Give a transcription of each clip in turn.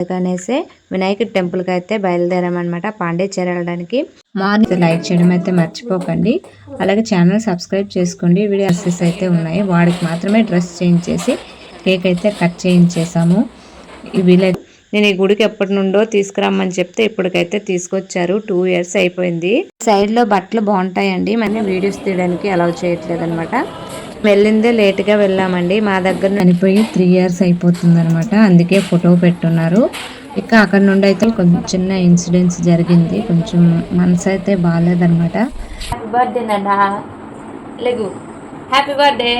అందుకనేసి వినాయకుడి టెంపుల్కి అయితే బయలుదేరామన్నమాట పాండేచేరి వెళ్ళడానికి మార్నింగ్ లైక్ చేయడం అయితే మర్చిపోకండి. అలాగే ఛానల్ సబ్స్క్రైబ్ చేసుకోండి. వీడియో అసెస్ అయితే ఉన్నాయి. వాడికి మాత్రమే డ్రెస్ చేంజ్ చేసి కేక్ అయితే కట్ చేయించేసాము వీళ్ళ నేను ఈ గుడికి ఎప్పటి నుండో తీసుకురమ్మని చెప్తే ఇప్పటికైతే తీసుకొచ్చారు. టూ ఇయర్స్ అయిపోయింది. సైడ్లో బట్టలు బాగుంటాయండి. మన వీడియోస్ తీయడానికి అలౌ చేయట్లేదు అనమాట వెళ్ళిందే లేట్గా వెళ్ళామండి. మా దగ్గర చనిపోయి త్రీ ఇయర్స్ అయిపోతుంది అనమాట అందుకే ఫోటో పెట్టున్నారు. ఇక అక్కడ నుండి అయితే కొంచెం చిన్న ఇన్సిడెంట్స్ జరిగింది. కొంచెం మనసు అయితే బాగాలేదనమాట హ్యాపీ బర్త్డే నాన్న. లెగు. హ్యాపీ బర్త్డే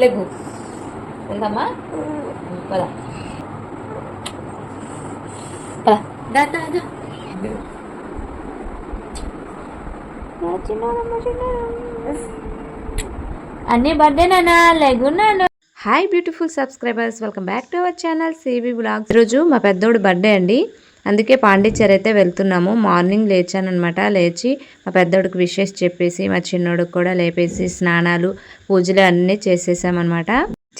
లెగు. వెళ్దామా? పద. పద. దా దా. అన్ని బర్త్డే నానా లెగున్నాను hi beautiful subscribers welcome back to our channel CV blogs ఈరోజు మా పెద్దోడు బర్త్డే అండి. అందుకే పాండిచ్చేరి అయితే వెళ్తున్నాము. మార్నింగ్ లేచానమాట లేచి మా పెద్దోడికి విషెస్ చెప్పేసి మా చిన్నోడికి కూడా లేపేసి స్నానాలు పూజలు అన్నీ చేసేసామన్నమాట.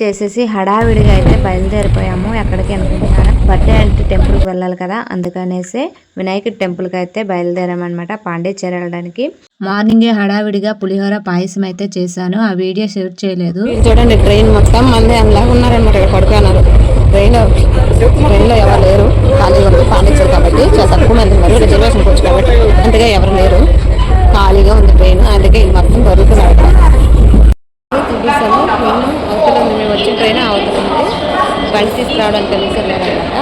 చేసేసి హడావిడిగా అయితే బయలుదేరిపోయాము. ఎక్కడికి అనుకుంటున్నాను బర్త్డే అంటే టెంపుల్కి వెళ్ళాలి కదా అందుకనేసి వినాయకుడి టెంపుల్కి అయితే బయలుదేరామన్నమాట పాండిచ్చేరి వెళ్ళడానికి మార్నింగే హడావిడిగా పులిహోర పాయసం అయితే చేశాను ఆ వీడియో షూట్ చేయలేదు. చూడండి ట్రైన్ మొత్తం మంది అలాగా ఉన్నారనమాట ఇక్కడ పడుకున్నారు. ట్రైన్ ట్రైన్లో ఎవరు లేరు ఖాళీగా ఉంది పాండిచ్చేరి కాబట్టి చాలా తక్కువ మంది ఉన్నారు. రిజర్వేషన్ వచ్చు కాబట్టి అంతగా ఎవరు లేరు. ఖాళీగా ఉంది ట్రైన్ అందుకే ఇది మొత్తం దొరుకుతున్నారు బండి తీసుకురావడానికి తీసుకెళ్ళారనమాట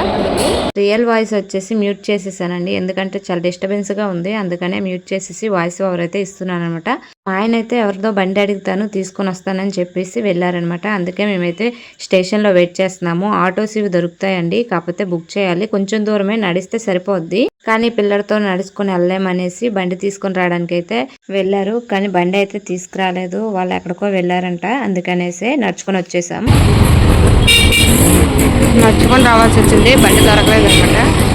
రియల్ వాయిస్ వచ్చేసి మ్యూట్ చేసేసానండి. ఎందుకంటే చాలా డిస్టర్బెన్స్గా ఉంది. అందుకనే మ్యూట్ చేసేసి వాయిస్ ఓవర్ అయితే ఇస్తున్నాను అనమాట ఆయన అయితే ఎవరిదో బండి అడుగుతాను తీసుకొని వస్తానని చెప్పేసి వెళ్ళారనమాట అందుకే మేమైతే స్టేషన్లో వెయిట్ చేస్తున్నాము. ఆటోస్ ఇవి దొరుకుతాయండి. కాకపోతే బుక్ చేయాలి. కొంచెం దూరమే నడిస్తే సరిపోద్ది. కానీ పిల్లలతో నడుచుకొని వెళ్ళలేమనేసి బండి తీసుకొని రావడానికి అయితే వెళ్ళారు. కానీ బండి అయితే తీసుకురాలేదు. వాళ్ళు ఎక్కడికో వెళ్ళారంట. అందుకనేసి నడుచుకొని వచ్చేసాము. నడుచుకొని రావాల్సి వచ్చింది. బండి దొరకలేదు అనమాట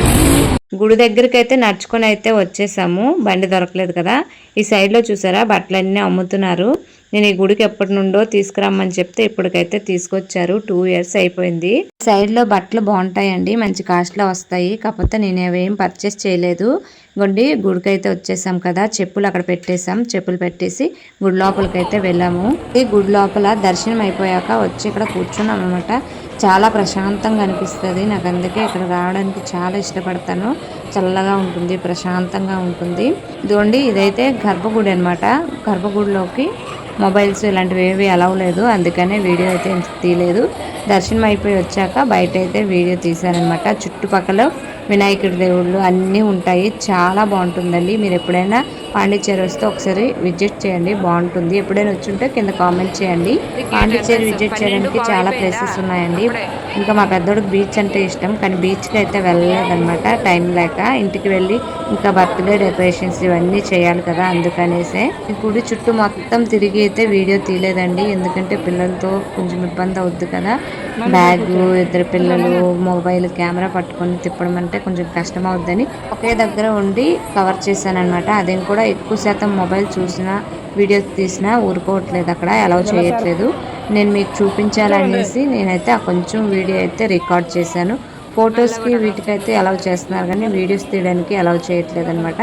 గుడి దగ్గరికి అయితే నడుచుకొని అయితే వచ్చేసాము. బండి దొరకలేదు కదా. ఈ సైడ్లో చూసారా? బట్టలన్నీ అమ్ముతున్నారు. నేను ఈ గుడికి ఎప్పటి నుండో తీసుకురమ్మని చెప్తే ఇప్పటికైతే తీసుకొచ్చారు. టూ ఇయర్స్ అయిపోయింది. సైడ్లో బట్టలు బాగుంటాయండి. మంచి కాస్ట్లో వస్తాయి. కాకపోతే నేను ఏవేం పర్చేస్ చేయలేదు. గుండి గుడికి అయితే వచ్చేసాం కదా. చెప్పులు అక్కడ పెట్టేసాం చెప్పులు పెట్టేసి గుడి లోపలికి అయితే వెళ్ళాము. ఈ గుడి లోపల దర్శనం అయిపోయాక వచ్చి ఇక్కడ కూర్చున్నాం అనమాట చాలా ప్రశాంతంగా అనిపిస్తుంది. నాకు అందుకే ఇక్కడ రావడానికి చాలా ఇష్టపడతాను. చల్లగా ఉంటుంది ప్రశాంతంగా ఉంటుంది. ఇదిగోండి ఇదైతే గర్భగుడి అనమాట గర్భగుడిలోకి మొబైల్స్ ఇలాంటివి ఏవి అలవ్ లేదు. అందుకనే వీడియో అయితే తీయలేదు. దర్శనం అయిపోయి వచ్చాక బయట అయితే వీడియో తీశానమాట చుట్టుపక్కల వినాయకుడి దేవుళ్ళు అన్నీ ఉంటాయి. చాలా బాగుంటుందండి. మీరు ఎప్పుడైనా పాండిచ్చేరి వస్తే ఒకసారి విజిట్ చేయండి. బాగుంటుంది. ఎప్పుడైనా వచ్చుంటే కింద కామెంట్ చేయండి. పాండిచ్చేరి విజిట్ చేయడానికి చాలా ప్లేసెస్ ఉన్నాయండి. ఇంకా మా పెద్దోడికి బీచ్ అంటే ఇష్టం. కానీ బీచ్కి అయితే వెళ్ళలేదన్నమాట. టైం లేక ఇంటికి వెళ్ళి ఇంకా బర్త్డే డెకరేషన్స్ ఇవన్నీ చేయాలి కదా అందుకనేసే. గుడి చుట్టూ మొత్తం తిరిగి అయితే వీడియో తీయలేదండి. ఎందుకంటే పిల్లలతో కొంచెం ఇబ్బంది అవుద్ది కదా. బ్యాగ్ ఇద్దరు పిల్లలు మొబైల్ కెమెరా పట్టుకొని తిప్పడం అంటే కొంచెం కష్టం అవుద్దని ఒకే దగ్గర ఉండి కవర్ చేశాను అనమాట అదే కూడా ఎక్కువ శాతం మొబైల్ చూసినా వీడియోస్ తీసినా ఊరుకోవట్లేదు అక్కడ అలౌ చేయట్లేదు. నేను మీకు చూపించాలనేసి నేనైతే ఆ కొంచెం వీడియో అయితే రికార్డ్ చేశాను. ఫొటోస్కి వీటికైతే అలౌ చేస్తున్నారు కానీ వీడియోస్ తీయడానికి అలౌ చేయట్లేదు అనమాట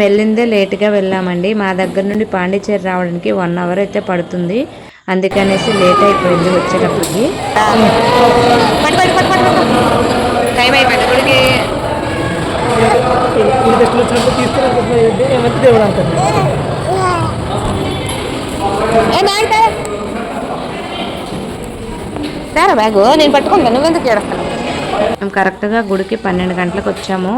వెళ్ళిందే లేట్గా వెళ్ళామండి. మా దగ్గర నుండి పాండిచేరి రావడానికి వన్ అవర్ అయితే పడుతుంది. అందుకనేసి లేట్ అయిపోయింది వచ్చేటప్పటికి. అయిపోయింది గుడికి బ్యాగ్ నేను పట్టుకుందా నువ్వెందుకు ఏడుస్తాను మేము కరెక్ట్గా గుడికి పన్నెండు గంటలకు వచ్చాము.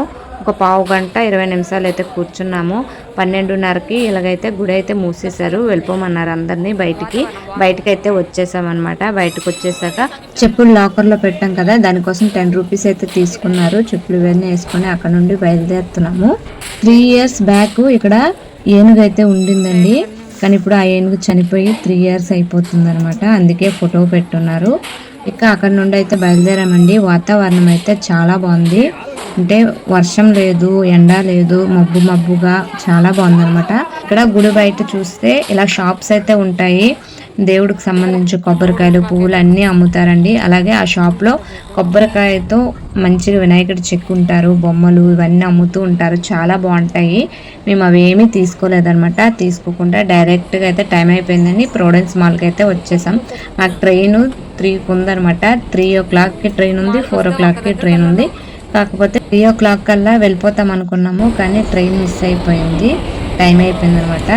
ఒక పావు గంట ఇరవై నిమిషాలు అయితే కూర్చున్నాము. పన్నెండున్నరకి ఇలాగైతే గుడి అయితే మూసేశారు. వెళ్ళిపోమన్నారు అందరినీ బయటికి. బయటకి అయితే వచ్చేసామన్నమాట. బయటకు వచ్చేసాక చెప్పులు లాకర్లో పెట్టాం కదా దానికోసం టెన్ రూపీస్ అయితే తీసుకున్నారు. చెప్పులు ఇవన్నీ వేసుకొని అక్కడ నుండి బయలుదేరుతున్నాము. త్రీ ఇయర్స్ బ్యాక్ ఇక్కడ ఏనుగు అయితే ఉండిందండి. కానీ ఇప్పుడు ఆ ఏనుగు చనిపోయి త్రీ ఇయర్స్ అయిపోతుంది అందుకే ఫోటో పెట్టున్నారు. ఇక అక్కడ నుండి అయితే బయలుదేరామండి. వాతావరణం అయితే చాలా బాగుంది. అంటే వర్షం లేదు ఎండ లేదు మబ్బు మబ్బుగా చాలా బాగుందన్నమాట. ఇక్కడ గుడి బయట చూస్తే ఇలా షాప్స్ అయితే ఉంటాయి. దేవుడికి సంబంధించి కొబ్బరికాయలు పువ్వులు అన్నీ అమ్ముతారండి. అలాగే ఆ షాప్లో కొబ్బరికాయతో మంచిగా వినాయకుడు చెక్కుంటారు బొమ్మలు ఇవన్నీ అమ్ముతూ ఉంటారు. చాలా బాగుంటాయి. మేము అవి ఏమీ తీసుకోలేదన్నమాట. తీసుకోకుండా డైరెక్ట్గా అయితే టైం అయిపోయిందని ప్రోడెన్స్ మాల్కి అయితే వచ్చేసాం. మాకు ట్రైన్ త్రీకి ఉందనమాట త్రీ ఓ క్లాక్కి ట్రైన్ ఉంది ఫోర్ ఓ క్లాక్కి ట్రైన్ ఉంది. కాకపోతే త్రీ ఓ క్లాక్ కల్లా వెళ్ళిపోతాం అనుకున్నాము కానీ ట్రైన్ మిస్ అయిపోయింది. టైం అయిపోయింది అనమాట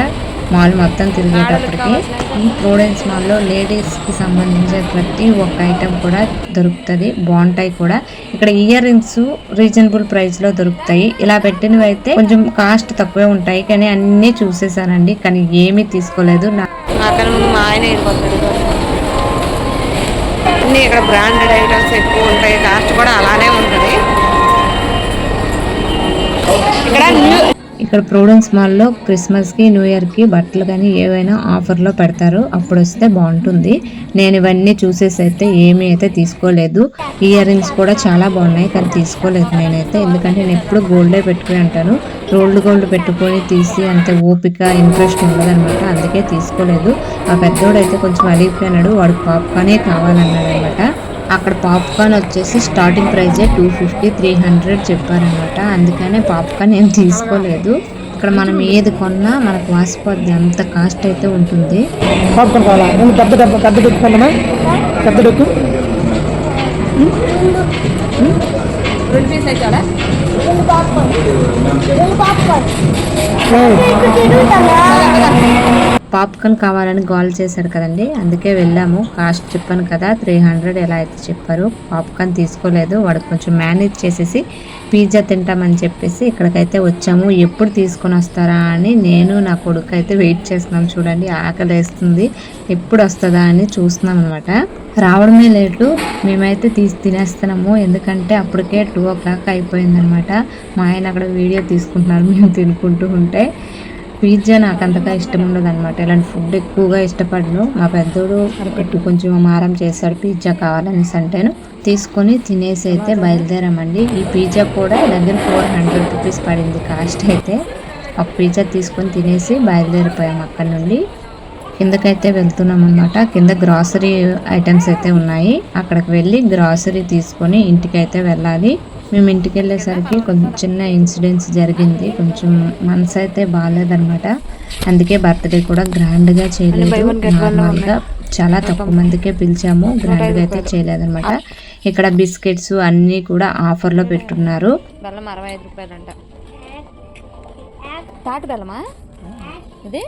మాల్ మొత్తం తిరిగేటప్పటికి ఈ ప్రోడెన్స్ మాల్లో లేడీస్కి సంబంధించిన ప్రతి ఒక్క ఐటెం కూడా దొరుకుతుంది. బాగుంటాయి కూడా. ఇక్కడ ఇయర్ రింగ్స్ రీజనబుల్ ప్రైస్లో దొరుకుతాయి. ఇలా పెట్టినవి అయితే కొంచెం కాస్ట్ తక్కువే ఉంటాయి. కానీ అన్నీ చూసేసానండి కానీ ఏమీ తీసుకోలేదు. నా మా ఆయన అన్నీ ఇక్కడ బ్రాండెడ్ ఐటమ్స్ ఎక్కువ ఉంటాయి. కాస్ట్ కూడా అలానే ఉంటుంది. ఇక్కడ న్యూ ఇక్కడ ప్రూడెన్స్ మాల్లో క్రిస్మస్కి న్యూ ఇయర్కి బట్టలు కానీ ఏవైనా ఆఫర్లో పెడతారు. అప్పుడు వస్తే బాగుంటుంది. నేను ఇవన్నీ చూసేసి అయితే ఏమీ అయితే తీసుకోలేదు. ఇయర్ రింగ్స్ కూడా చాలా బాగున్నాయి కానీ తీసుకోలేదు నేనైతే. ఎందుకంటే నేను ఎప్పుడు గోల్డే పెట్టుకుని అంటాను రోల్డ్ గోల్డ్ పెట్టుకొని తీసి అంత ఓపిక ఇంట్రెస్ట్ ఉండదనమాట అందుకే తీసుకోలేదు. ఆ పెద్దోడైతే కొంచెం అలిగిపోయినాడు. వాడు పాప్కానే కావాలన్నాడు అనమాట అక్కడ పాప్కార్న్ వచ్చేసి స్టార్టింగ్ ప్రైజే టూ ఫిఫ్టీ త్రీ హండ్రెడ్ చెప్పారనమాట. అందుకనే పాప్కార్న్ ఏం తీసుకోలేదు. ఇక్కడ మనం ఏది కొన్నా మనకు వాసిపోద్ది అంత కాస్ట్ అయితే ఉంటుంది. పాప్కార్న్ కావాలా? నేను పెద్ద డబ్బా పెద్ద డొక్కు కొన్నామా పెద్ద డొక్కు? రెండు పీస్ అయితే చాలా పాప్కార్న్ కావాలని గాల్ చేశాడు కదండి. అందుకే వెళ్ళాము. కాస్ట్ చెప్పాను కదా త్రీ హండ్రెడ్ ఎలా అయితే చెప్పారు. పాప్కార్న్ తీసుకోలేదు. వాడు కొంచెం మేనేజ్ చేసేసి పిజ్జా తింటామని చెప్పేసి ఇక్కడికైతే వచ్చాము. ఎప్పుడు తీసుకొని వస్తారా అని నేను నా కొడుకు అయితే వెయిట్ చేస్తున్నాం. చూడండి ఆకలి వేస్తుంది. ఎప్పుడు వస్తుందా అని చూస్తున్నాం అనమాట రావడమే లేటు మేమైతే తీసి తినేస్తున్నాము. ఎందుకంటే అప్పటికే టూ ఓ క్లాక్ అయిపోయిందనమాట మా ఆయన అక్కడ వీడియో తీసుకుంటున్నారు. మేము తినుకుంటూ ఉంటే. పిజ్జా నాకు అంతగా ఇష్టం ఉండదు అనమాట ఇలాంటి ఫుడ్ ఎక్కువగా ఇష్టపడను. మా పెద్దోడు పెట్టి కొంచెం మారం చేశాడు. పిజ్జా కావాలనేసి అంటేను. తీసుకొని తినేసి అయితే బయలుదేరామండి. ఈ పిజ్జా కూడా దగ్గర ఫోర్ హండ్రెడ్ రూపీస్ పడింది కాస్ట్ అయితే. ఒక పిజ్జా తీసుకొని తినేసి బయలుదేరిపోయాం అక్కడ నుండి. కిందకైతే వెళ్తున్నాం అనమాట కింద గ్రాసరీ ఐటమ్స్ అయితే ఉన్నాయి. అక్కడికి వెళ్ళి గ్రాసరీ తీసుకొని ఇంటికి అయితే వెళ్ళాలి. మేము ఇంటికి వెళ్ళేసరికి కొంచెం చిన్న ఇన్సిడెంట్స్ జరిగింది. కొంచెం మనసు అయితే బాగాలేదనమాట అందుకే బర్త్డే కూడా గ్రాండ్గా చేయలేదు. నార్మల్గా చాలా తక్కువ మందికే పిలిచాము. గ్రాండ్గా అయితే చేయలేదన్నమాట. ఇక్కడ బిస్కెట్స్ అన్నీ కూడా ఆఫర్లో పెట్టున్నారు. బెల్లం అరవై ఐదు రూపాయలంట. తాటి బెల్లమా? ఇది?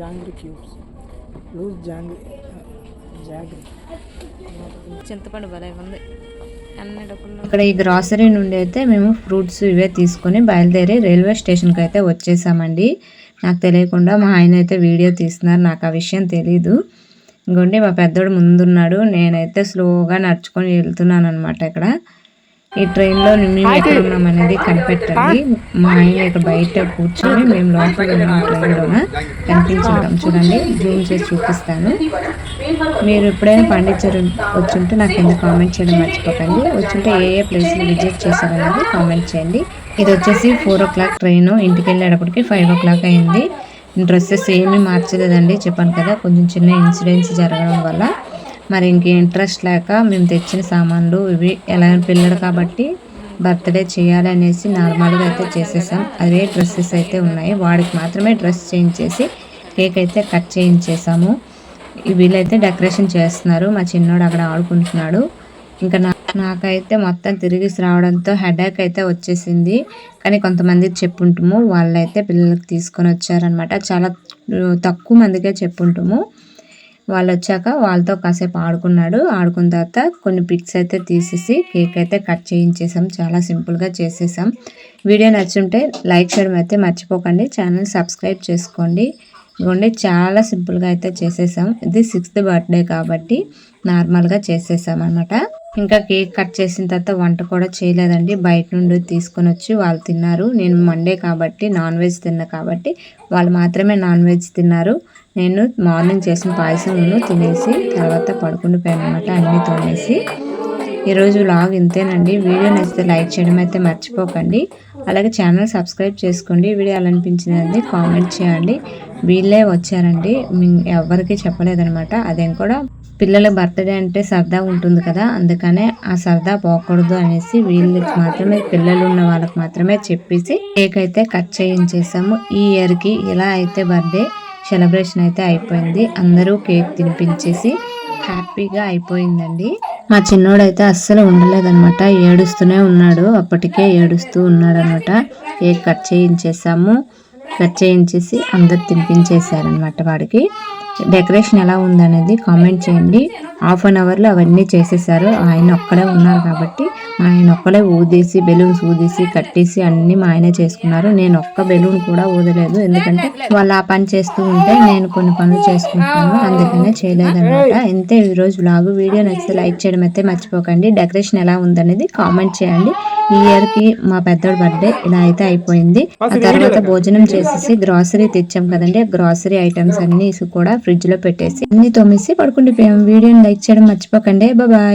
Jaggery cubes. Loose jaggery jaggery. చింతపండు భలే ఉంది. ఇక్కడ ఈ గ్రాసరీ నుండి అయితే మేము ఫ్రూట్స్ ఇవే తీసుకొని బయలుదేరి రైల్వే స్టేషన్కి అయితే వచ్చేసామండి. నాకు తెలియకుండా మా ఆయన అయితే వీడియో తీస్తున్నారు నాకు ఆ విషయం తెలీదు. ఇంకోండి మా పెద్దోడు ముందున్నాడు నేనైతే స్లోగా నడుచుకొని వెళ్తున్నాను అనమాట ఇక్కడ. ఈ ట్రైన్లో మేము ఎక్కడ ఉన్నాం అనేది కనిపెట్టండి. మా ఆయన ఇక్కడ బయట కూర్చొని మేము లోపల ఉన్నాం ట్రైన్లోన కనిపించడం చూడండి. జూమ్ చేసి చూపిస్తాను. మీరు ఎప్పుడైనా పాండిచ్చేరి వచ్చుంటే నాకు కింద కామెంట్ చేయడం మర్చిపోకండి. వచ్చుంటే ఏ ఏ ప్లేస్లు విజిట్ చేశారనేది కామెంట్ చేయండి. ఇది వచ్చేసి ఫోర్ ఓ క్లాక్ ట్రైన్. ఇంటికి వెళ్ళేటప్పటికి ఫైవ్ ఓ క్లాక్ అయింది. డ్రెస్సెస్ ఏమీ మార్చలేదండి. చెప్పాను కదా కొంచెం చిన్న ఇన్సిడెంట్స్ జరగడం వల్ల. మరి ఇంక ఇంట్రెస్ట్ లేక మేము తెచ్చిన సామాన్లు ఇవి ఎలా పిల్లడు కాబట్టి బర్త్డే చేయాలి అనేసి నార్మల్గా అయితే చేసేసాం. అవే డ్రెస్సెస్ అయితే ఉన్నాయి. వాడికి మాత్రమే డ్రెస్ చేంజ్ చేసి కేక్ అయితే కట్ చేయించేసాము. వీళ్ళైతే డెకరేషన్ చేస్తున్నారు. మా చిన్నోడు అక్కడ ఆడుకుంటున్నాడు. ఇంకా నా నాకైతే మొత్తం తిరిగి రావడంతో హెడేక్ అయితే వచ్చేసింది. కానీ కొంతమంది చెప్పుంటాము. వాళ్ళైతే పిల్లలకి తీసుకొని వచ్చారనమాట చాలా తక్కువ మందికే చెప్పుంటాము. వాళ్ళు వచ్చాక వాళ్ళతో కాసేపు ఆడుకున్నాడు. ఆడుకున్న తర్వాత కొన్ని పిక్స్ అయితే తీసేసి కేక్ అయితే కట్ చేయించేసాం. చాలా సింపుల్గా చేసేసాం. వీడియో నచ్చుంటే లైక్ చేయడం అయితే మర్చిపోకండి. ఛానల్ సబ్స్క్రైబ్ చేసుకోండి. ఇదిగోండి చాలా సింపుల్గా అయితే చేసేసాం. ఇది సిక్స్త్ బర్త్డే కాబట్టి నార్మల్గా చేసేసాం అనమాట ఇంకా కేక్ కట్ చేసిన తర్వాత వంట కూడా చేయలేదండి. బయట నుండి తీసుకొని వచ్చి వాళ్ళు తిన్నారు. నేను మండే కాబట్టి నాన్ వెజ్ తిన్నా కాబట్టి వాళ్ళు మాత్రమే నాన్ వెజ్ తిన్నారు. నేను మార్నింగ్ చేసిన పాయసం తినేసి తర్వాత పడుకుండిపోయాను అనమాట అన్నీ తోనేసి ఈరోజు లాగ్ ఇంతేనండి. వీడియో నచ్చితే లైక్ చేయడం అయితే మర్చిపోకండి. అలాగే ఛానల్ సబ్స్క్రైబ్ చేసుకోండి. వీడియో ఎలా అనిపించింది కామెంట్ చేయండి. వీళ్ళే వచ్చారండి. ఎవరికీ చెప్పలేదనమాట. అదేం కూడా పిల్లల బర్త్డే అంటే సరదా ఉంటుంది కదా అందుకనే ఆ సరదా పోకూడదు అనేసి వీళ్ళకి మాత్రమే పిల్లలు ఉన్న వాళ్ళకి మాత్రమే చెప్పేసి కేక్ అయితే కట్ చేయించేసాము. ఈ ఇయర్కి ఇలా అయితే బర్త్డే సెలబ్రేషన్ అయితే అయిపోయింది. అందరూ కేక్ తినిపించేసి హ్యాపీగా అయిపోయిందండి. మా చిన్నోడైతే అస్సలు ఉండలేదన్నమాట ఏడుస్తూనే ఉన్నాడు అప్పటికే ఏడుస్తూ ఉన్నాడనమాట కేక్ కట్ చేయించేసాము. కట్ చేయించేసి అందరు తినిపించేశారనమాట వాడికి. డెకరేషన్ ఎలా ఉందనేది కామెంట్ చేయండి. హాఫ్ అన్ అవర్లో అవన్నీ చేసేసారు. ఆయన ఒక్కడే ఉన్నారు కాబట్టి ఆయన ఒక్కడే ఊదేసి బెలూన్స్ ఊదేసి కట్టేసి అన్ని మా ఆయనే చేసుకున్నారు. నేను ఒక్క బెలూన్ కూడా ఊదలేదు. ఎందుకంటే వాళ్ళు ఆ పని చేస్తూ ఉంటే నేను కొన్ని పనులు చేసుకుంటాను అందుకనే చేయలేదన్నమాట. ఇంతే ఈ రోజు వీడియో నచ్చితే లైక్ చేయడం అయితే మర్చిపోకండి. డెకరేషన్ ఎలా ఉందనేది కామెంట్ చేయండి. ఈ ఇయర్కి మా పెద్దోడి బర్త్డే ఇలా అయితే అయిపోయింది. ఆ తర్వాత భోజనం చేసేసి గ్రాసరీ తెచ్చాం కదండి. గ్రాసరీ ఐటమ్స్ అన్ని కూడా ఫ్రిడ్జ్లో పెట్టేసి అన్ని తోమేసి పడుకుండిపోయాం. వీడియోని లైక్ చేయడం మర్చిపోకండి. బాయ్.